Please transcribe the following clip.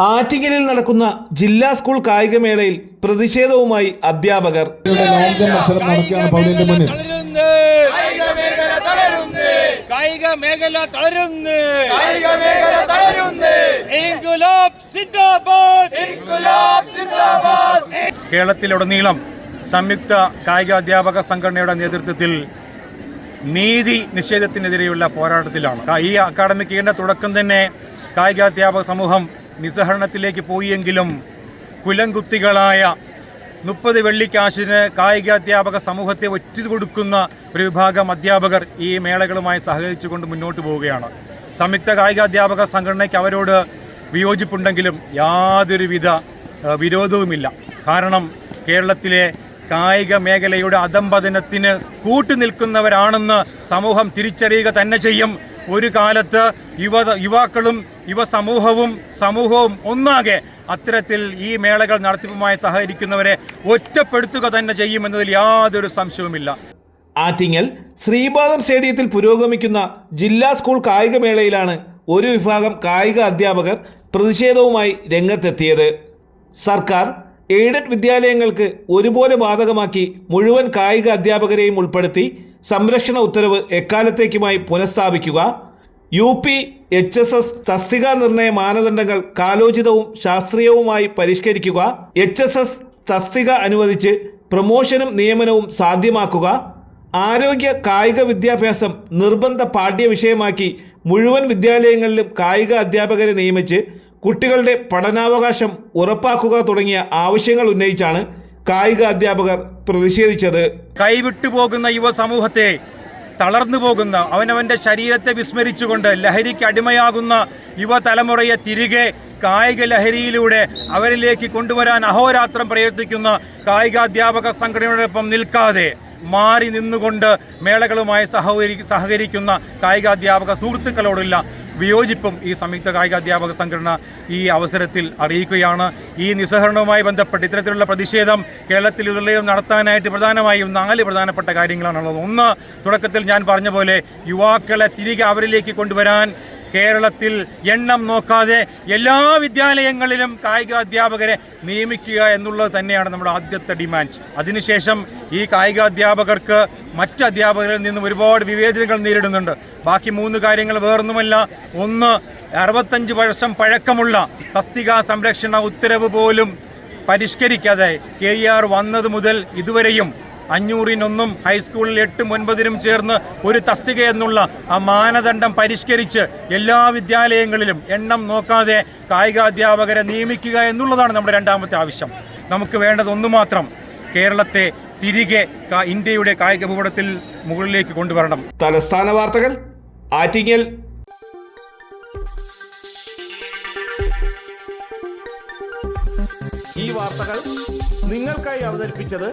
ആറ്റിങ്ങലിൽ നടക്കുന്ന ജില്ലാ സ്കൂൾ കായികമേളയിൽ പ്രതിഷേധവുമായി അധ്യാപകർ. തളരുന്നു. കായിക മേഖല തളരുന്നു. ഇൻകുലാബ് സിന്ദാബാദ്. കേരളത്തിലുടനീളം സംയുക്ത കായിക അധ്യാപക സംഘടനയുടെ നേതൃത്വത്തിൽ നീതി നിഷേധത്തിനെതിരെയുള്ള പോരാട്ടത്തിലാണ്. ഈ അക്കാഡമിക് ഇയറിന്റെ തുടക്കം തന്നെ കായികാധ്യാപക സമൂഹം നിസ്സഹരണത്തിലേക്ക് പോയെങ്കിലും കുലംകുത്തികളായ മുപ്പത് വെള്ളിക്കാശിന് കായിക അധ്യാപക സമൂഹത്തെ ഒറ്റ കൊടുക്കുന്ന ഒരു വിഭാഗം അധ്യാപകർ ഈ മേളകളുമായി സഹകരിച്ചുകൊണ്ട് മുന്നോട്ട് പോവുകയാണ്. സംയുക്ത കായിക അധ്യാപക സംഘടനയ്ക്ക് അവരോട് വിയോജിപ്പുണ്ടെങ്കിലും യാതൊരുവിധ വിരോധവുമില്ല. കാരണം കേരളത്തിലെ കായിക മേഖലയുടെ അധംപതനത്തിന് കൂട്ടുനിൽക്കുന്നവരാണെന്ന് സമൂഹം തിരിച്ചറിയുക തന്നെ ചെയ്യും. ഒരു കാലത്ത് യുവ യുവാക്കളും യുവ സമൂഹവും സമൂഹവും ഒന്നാകെ അത്തരത്തിൽ ഈ മേളകൾ നടത്തിപ്പുമായി സഹകരിക്കുന്നവരെ ഒറ്റപ്പെടുത്തുക തന്നെ ചെയ്യുമെന്നതിൽ യാതൊരു സംശയവുമില്ല. ആറ്റിങ്ങൽ ശ്രീപാദം സ്റ്റേഡിയത്തിൽ പുരോഗമിക്കുന്ന ജില്ലാ സ്കൂൾ കായികമേളയിലാണ് ഒരു വിഭാഗം കായിക അധ്യാപകർ പ്രതിഷേധവുമായി രംഗത്തെത്തിയത്. സർക്കാർ എയ്ഡഡ് വിദ്യാലയങ്ങൾക്ക് ഒരുപോലെ ബാധകമാക്കി മുഴുവൻ കായിക അധ്യാപകരെയും ഉൾപ്പെടുത്തി സംരക്ഷണ ഉത്തരവ് എക്കാലത്തേക്കുമായി പുനഃസ്ഥാപിക്കുക. U P H S S തസ്തിക നിർണയ മാനദണ്ഡങ്ങൾ കാലോചിതവും ശാസ്ത്രീയവുമായി പരിഷ്കരിക്കുക. എച്ച് എസ് എസ് തസ്തിക അനുവദിച്ച് പ്രമോഷനും നിയമനവും സാധ്യമാക്കുക. ആരോഗ്യ കായിക വിദ്യാഭ്യാസം നിർബന്ധ പാഠ്യവിഷയമാക്കി മുഴുവൻ വിദ്യാലയങ്ങളിലും കായിക അധ്യാപകരെ നിയമിച്ച് കുട്ടികളുടെ പഠനാവകാശം ഉറപ്പാക്കുക തുടങ്ങിയ ആവശ്യങ്ങൾ ഉന്നയിച്ചാണ് കായിക അധ്യാപകർ പ്രതിഷേധിച്ചത്. കൈവിട്ടു പോകുന്ന യുവ സമൂഹത്തെ തളർന്നു പോകുന്ന അവനവന്റെ ശരീരത്തെ വിസ്മരിച്ചുകൊണ്ട് ലഹരിക്ക് അടിമയാകുന്ന യുവതലമുറയെ തിരികെ കായിക ലഹരിയിലൂടെ അവരിലേക്ക് കൊണ്ടുവരാൻ അഹോരാത്രം പ്രയത്നിക്കുന്ന കായികാധ്യാപക സംഘടനയോടൊപ്പം നിൽക്കാതെ മാറി നിന്നുകൊണ്ട് മേളകളുമായി സഹകരി സഹകരിക്കുന്ന കായികാധ്യാപക സുഹൃത്തുക്കളോടുള്ള വിയോജിപ്പും ഈ സംയുക്ത കായിക അധ്യാപക സംഘടന ഈ അവസരത്തിൽ അറിയിക്കുകയാണ്. ഈ നിസ്സഹരണവുമായി ബന്ധപ്പെട്ട് ഇത്തരത്തിലുള്ള പ്രതിഷേധം കേരളത്തിൽ കേരളത്തിലുള്ളതും നടത്താനായിട്ട് പ്രധാനമായും നാല് പ്രധാനപ്പെട്ട കാര്യങ്ങളാണുള്ളത്. ഒന്ന് തുടക്കത്തിൽ ഞാൻ പറഞ്ഞ പോലെ യുവാക്കളെ തിരികെ അവരിലേക്ക് കൊണ്ടുവരാൻ കേരളത്തിൽ എണ്ണം നോക്കാതെ എല്ലാ വിദ്യാലയങ്ങളിലും കായിക അധ്യാപകരെ നിയമിക്കുക എന്നുള്ളത് തന്നെയാണ് നമ്മുടെ ആദ്യത്തെ ഡിമാൻഡ്. അതിനുശേഷം ഈ കായിക അധ്യാപകർക്ക് മറ്റ് അധ്യാപകരിൽ നിന്നും ഒരുപാട് വിവേചനങ്ങൾ നേരിടുന്നുണ്ട്. ബാക്കി മൂന്ന് കാര്യങ്ങൾ വേറൊന്നുമല്ല. ഒന്ന് അറുപത്തഞ്ച് വർഷം പഴക്കമുള്ള തസ്തിക സംരക്ഷണ ഉത്തരവ് പോലും പരിഷ്കരിക്കാതെ കെ ഇ ആർ വന്നത് മുതൽ ഇതുവരെയും അഞ്ഞൂറിനൊന്നും ഹൈസ്കൂളിൽ എട്ടും ഒൻപതിനും ചേർന്ന് ഒരു തസ്തിക എന്നുള്ള ആ മാനദണ്ഡം പരിഷ്കരിച്ച് എല്ലാ വിദ്യാലയങ്ങളിലും എണ്ണം നോക്കാതെ കായികാധ്യാപകരെ നിയമിക്കുക എന്നുള്ളതാണ് നമ്മുടെ രണ്ടാമത്തെ ആവശ്യം. നമുക്ക് വേണ്ടത് ഒന്നു മാത്രം കേരളത്തെ തിരികെ ഇന്ത്യയുടെ കായിക ഭൂപടത്തിൽ മുകളിലേക്ക് കൊണ്ടുവരണം. തലസ്ഥാന വാർത്തകൾ ആറ്റിങ്ങൽ. ഈ വാർത്തകൾ നിങ്ങൾക്കായി അവതരിപ്പിച്ചത്